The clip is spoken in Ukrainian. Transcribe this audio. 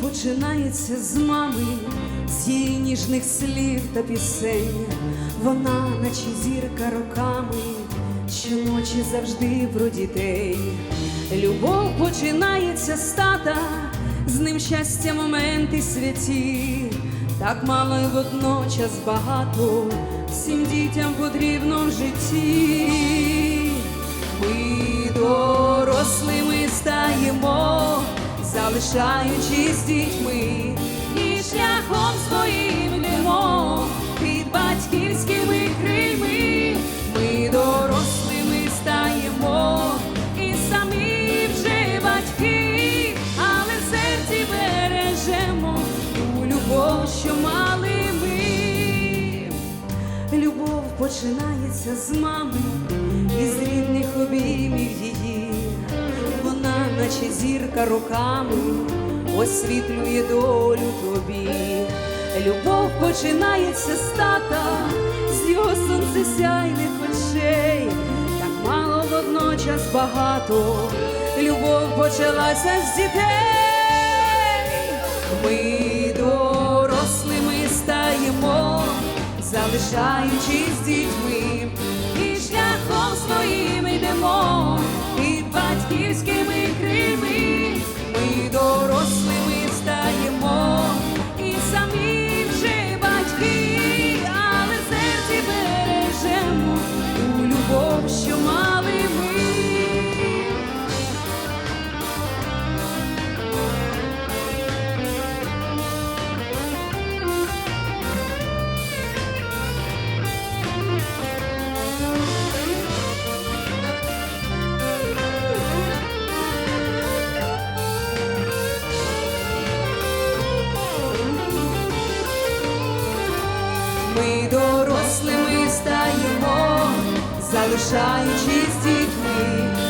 починається з мами, з її ніжних слів та пісень. Вона, наче зірка роками, щоночі завжди про дітей. Любов починається з тата, з ним щастя, моменти святі. Так мало й водночас багато, всім дітям потрібно в житті. Ми залишаючись дітьми, і шляхом своїм йдемо під батьківськими крильми. Ми дорослими стаємо, і самі вже батьки, але в серці бережемо ту любов, що мали ми. Любов починається з мами, із рідних обіймів її. Наче зірка роками, освітлює долю тобі. Любов починається з тата, з його сонцесяйних очей. Так мало водночас багато. Любов почалася з дітей. Ми дорослими стаємо, залишаючись дітьми, ми дорослими стаємо, залишаючись дітьми.